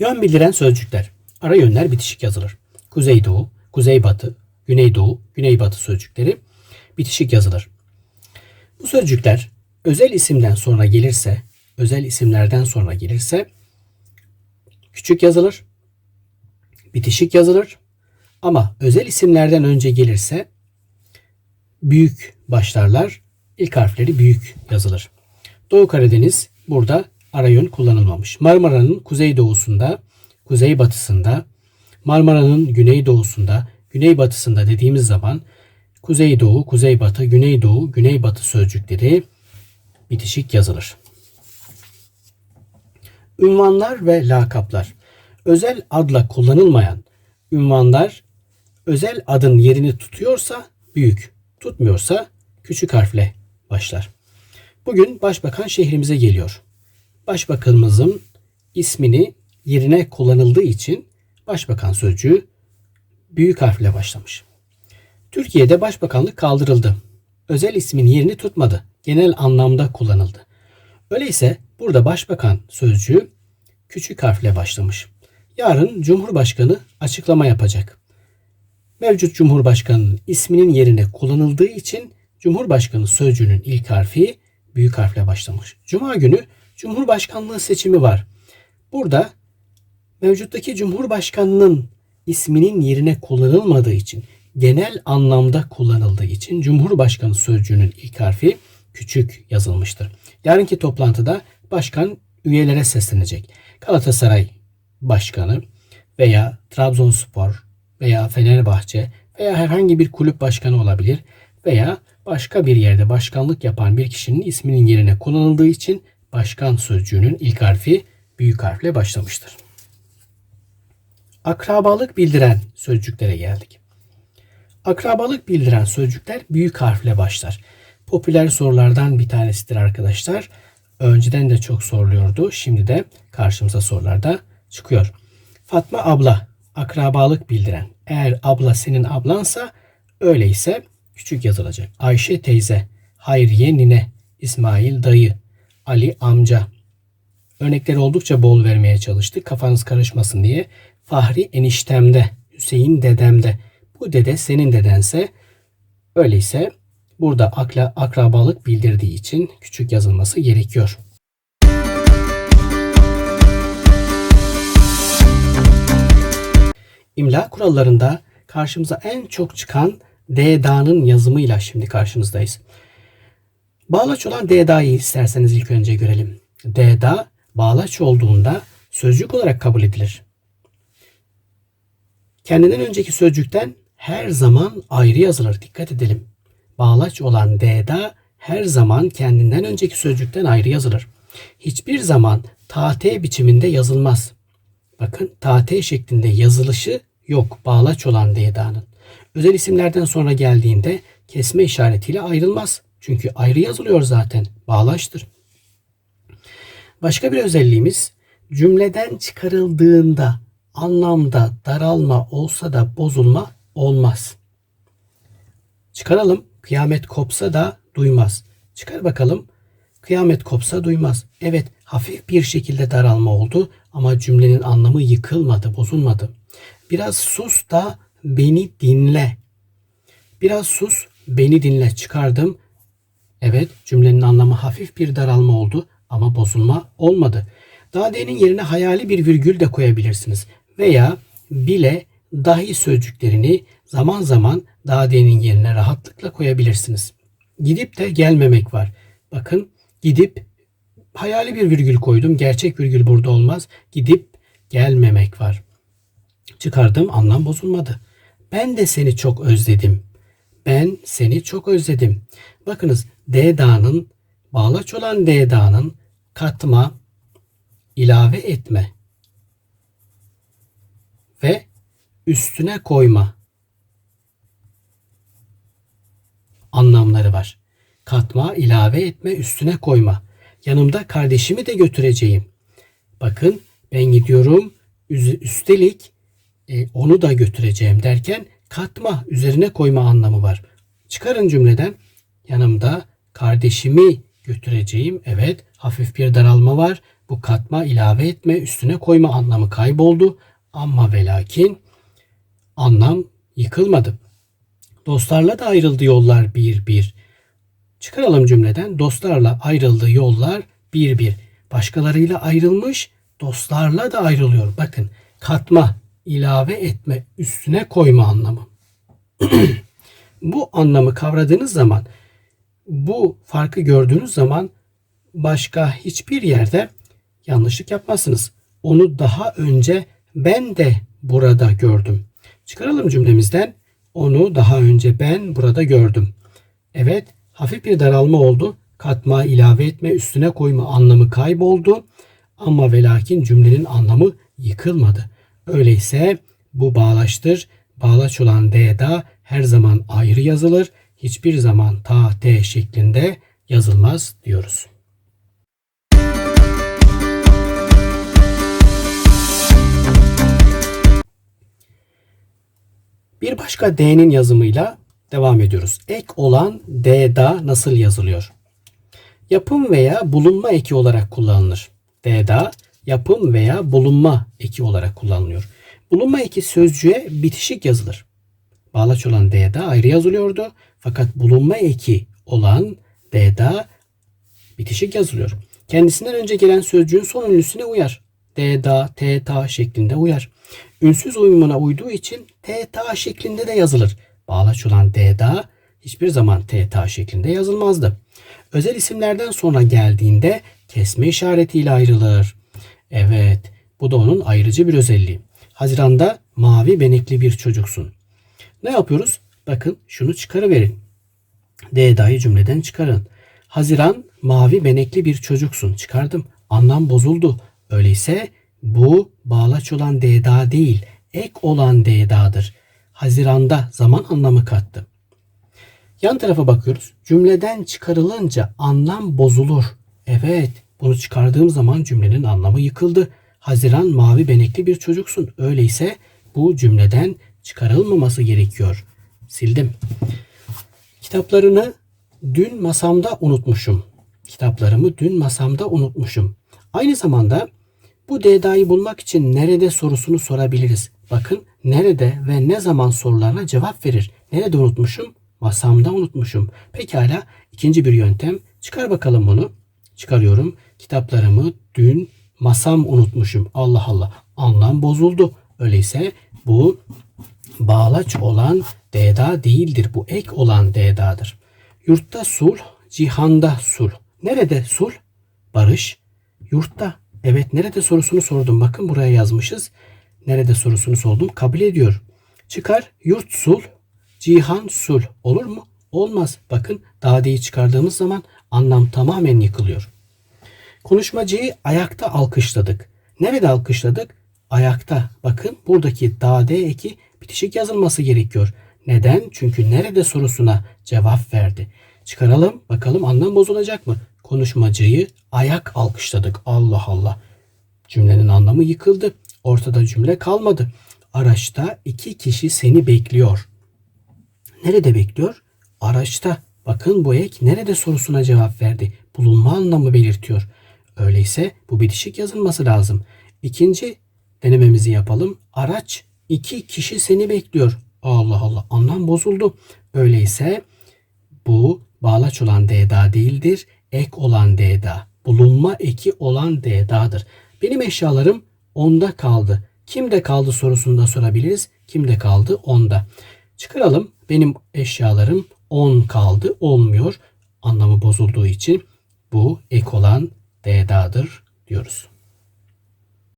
Yön bildiren sözcükler. Ara yönler bitişik yazılır. Kuzeydoğu, kuzeybatı, güneydoğu, güneybatı sözcükleri bitişik yazılır. Bu sözcükler özel isimden sonra gelirse, özel isimlerden sonra gelirse küçük yazılır, bitişik yazılır. Ama özel isimlerden önce gelirse büyük başlarlar. İlk harfleri büyük yazılır. Doğu Karadeniz burada ara yön kullanılmamış. Marmara'nın kuzeydoğusunda, kuzeybatısında, Marmara'nın güneydoğusunda, güneybatısında dediğimiz zaman kuzeydoğu, kuzeybatı, güneydoğu, güneybatı sözcükleri bitişik yazılır. Ünvanlar ve lakaplar. Özel adla kullanılmayan ünvanlar özel adın yerini tutuyorsa büyük, tutmuyorsa küçük harfle başlar. Bugün başbakan şehrimize geliyor. Başbakanımızın ismini yerine kullanıldığı için başbakan sözcüğü büyük harfle başlamış. Türkiye'de başbakanlık kaldırıldı. Özel ismin yerini tutmadı. Genel anlamda kullanıldı. Öyleyse burada başbakan sözcüğü küçük harfle başlamış. Yarın Cumhurbaşkanı açıklama yapacak. Mevcut Cumhurbaşkanının isminin yerine kullanıldığı için Cumhurbaşkanı sözcüğünün ilk harfi büyük harfle başlamış. Cuma günü Cumhurbaşkanlığı seçimi var. Burada mevcuttaki Cumhurbaşkanının isminin yerine kullanılmadığı için genel anlamda kullanıldığı için Cumhurbaşkanı sözcüğünün ilk harfi küçük yazılmıştır. Yarınki toplantıda başkan üyelere seslenecek. Galatasaray Başkanı veya Trabzonspor veya Fenerbahçe veya herhangi bir kulüp başkanı olabilir veya başka bir yerde başkanlık yapan bir kişinin isminin yerine kullanıldığı için başkan sözcüğünün ilk harfi büyük harfle başlamıştır. Akrabalık bildiren sözcüklere geldik. Akrabalık bildiren sözcükler büyük harfle başlar. Popüler sorulardan bir tanesidir arkadaşlar. Önceden de çok soruluyordu. Şimdi de karşımıza sorularda çıkıyor. Fatma abla akrabalık bildiren. Eğer abla senin ablansa öyleyse küçük yazılacak. Ayşe teyze, Hayriye nine, İsmail dayı, Ali amca. Örnekleri oldukça bol vermeye çalıştık. Kafanız karışmasın diye. Fahri eniştemde, Hüseyin dedemde. Bu dede senin dedense öyleyse burada akla, akrabalık bildirdiği için küçük yazılması gerekiyor. İmla kurallarında karşımıza en çok çıkan D'da'nın yazımıyla şimdi karşınızdayız. Bağlaç olan D'da'yı isterseniz ilk önce görelim. D'da bağlaç olduğunda sözcük olarak kabul edilir. Kendinden önceki sözcükten her zaman ayrı yazılır. Dikkat edelim. Bağlaç olan D'da her zaman kendinden önceki sözcükten ayrı yazılır. Hiçbir zaman tate biçiminde yazılmaz. Bakın tate şeklinde yazılışı yok bağlaç olan D'da'nın. Özel isimlerden sonra geldiğinde kesme işaretiyle ayrılmaz. Çünkü ayrı yazılıyor zaten. Bağlaçtır. Başka bir özelliğimiz cümleden çıkarıldığında anlamda daralma olsa da bozulma olmaz. Çıkaralım. Kıyamet kopsa da duymaz. Çıkar bakalım. Kıyamet kopsa duymaz. Evet hafif bir şekilde daralma oldu ama cümlenin anlamı yıkılmadı, bozulmadı. Biraz sus da beni dinle. Biraz sus, beni dinle çıkardım. Evet, cümlenin anlamı hafif bir daralma oldu ama bozulma olmadı. Dade'nin yerine hayali bir virgül de koyabilirsiniz. Veya bile dahi sözcüklerini zaman zaman dade'nin yerine rahatlıkla koyabilirsiniz. Gidip de gelmemek var. Bakın gidip hayali bir virgül koydum. Gerçek virgül burada olmaz. Gidip gelmemek var. Çıkardım anlam bozulmadı. Ben de seni çok özledim. Ben seni çok özledim. Bakınız D dağının bağlaç olan D dağının katma, ilave etme ve üstüne koyma anlamları var. Katma, ilave etme, üstüne koyma. Yanımda kardeşimi de götüreceğim. Bakın ben gidiyorum. Üstelik e, onu da götüreceğim derken katma, üzerine koyma anlamı var. Çıkarın cümleden yanımda kardeşimi götüreceğim. Evet hafif bir daralma var. Bu katma ilave etme üstüne koyma anlamı kayboldu. Ama ve lakin anlam yıkılmadı. Dostlarla da ayrıldı yollar bir bir. Çıkaralım cümleden dostlarla ayrıldı yollar bir bir. Başkalarıyla ayrılmış dostlarla da ayrılıyor. Bakın katma, ilave etme, üstüne koyma anlamı. bu anlamı kavradığınız zaman bu farkı gördüğünüz zaman başka hiçbir yerde yanlışlık yapmazsınız. Onu daha önce ben de burada gördüm. Çıkaralım cümlemizden. Onu daha önce ben burada gördüm. Evet, hafif bir daralma oldu. Katma, ilave etme, üstüne koyma anlamı kayboldu. Ama ve lakin cümlenin anlamı yıkılmadı. Öyleyse bu bağlaçtır. Bağlaç olan D'da her zaman ayrı yazılır. Hiçbir zaman ta T şeklinde yazılmaz diyoruz. Bir başka D'nin yazımıyla devam ediyoruz. Ek olan D'da nasıl yazılıyor? Yapım veya bulunma eki olarak kullanılır. D'da yapım veya bulunma eki olarak kullanılıyor. Bulunma eki sözcüğe bitişik yazılır. Bağlaç olan D'da ayrı yazılıyordu. Fakat bulunma eki olan D'da bitişik yazılıyor. Kendisinden önce gelen sözcüğün son ünlüsüne uyar. D, da, T, ta şeklinde uyar. Ünsüz uyumuna uyduğu için T, ta şeklinde de yazılır. Bağlaç olan D, da hiçbir zaman T, ta şeklinde yazılmazdı. Özel isimlerden sonra geldiğinde kesme işaretiyle ayrılır. Evet, bu da onun ayrıcı bir özelliği. Haziranda mavi benekli bir çocuksun. Ne yapıyoruz? Bakın şunu çıkarıverin. D'da'yı cümleden çıkarın. Haziran mavi benekli bir çocuksun. Çıkardım. Anlam bozuldu. Öyleyse bu bağlaç olan D'da değil, ek olan D'dadır. Haziranda zaman anlamı kattı. Yan tarafa bakıyoruz. Cümleden çıkarılınca anlam bozulur. Evet, bunu çıkardığım zaman cümlenin anlamı yıkıldı. Haziran mavi benekli bir çocuksun. Öyleyse bu cümleden çıkarılmaması gerekiyor. Sildim. Kitaplarını dün masamda unutmuşum. Kitaplarımı dün masamda unutmuşum. Aynı zamanda bu D'da'yı bulmak için nerede sorusunu sorabiliriz. Bakın nerede ve ne zaman sorularına cevap verir. Nerede unutmuşum? Masamda unutmuşum. Pekala ikinci bir yöntem. Çıkar bakalım bunu. Çıkarıyorum. Kitaplarımı dün masam unutmuşum. Allah Allah. Anlam bozuldu. Öyleyse bu bağlaç olan D'da değildir. Bu ek olan D'dadır. Yurtta sulh, cihanda sulh. Nerede sulh? Barış. Yurtta. Evet nerede sorusunu sordum. Bakın buraya yazmışız. Nerede sorusunu sordum. Kabul ediyor. Çıkar yurt sulh, cihan sulh. Olur mu? Olmaz. Bakın dadeyi çıkardığımız zaman anlam tamamen yıkılıyor. Konuşmacıyı ayakta alkışladık. Nerede alkışladık? Ayakta. Bakın buradaki dade eki bitişik yazılması gerekiyor. Neden? Çünkü nerede sorusuna cevap verdi. Çıkaralım bakalım anlam bozulacak mı? Konuşmacıyı ayak alkışladık. Allah Allah. Cümlenin anlamı yıkıldı. Ortada cümle kalmadı. Araçta iki kişi seni bekliyor. Nerede bekliyor? Araçta. Bakın bu ek nerede sorusuna cevap verdi. Bulunma anlamı belirtiyor. Öyleyse bu bitişik yazılması lazım. İkinci denememizi yapalım. Araç iki kişi seni bekliyor. Allah Allah anlam bozuldu. Öyleyse bu bağlaç olan D'da değildir. Ek olan D'da. Bulunma eki olan D'dadır. Benim eşyalarım onda kaldı. Kimde kaldı sorusunda sorabiliriz. Kimde kaldı? Onda. Çıkaralım. Benim eşyalarım 10 kaldı. Olmuyor. Anlamı bozulduğu için bu ek olan D'dadır diyoruz.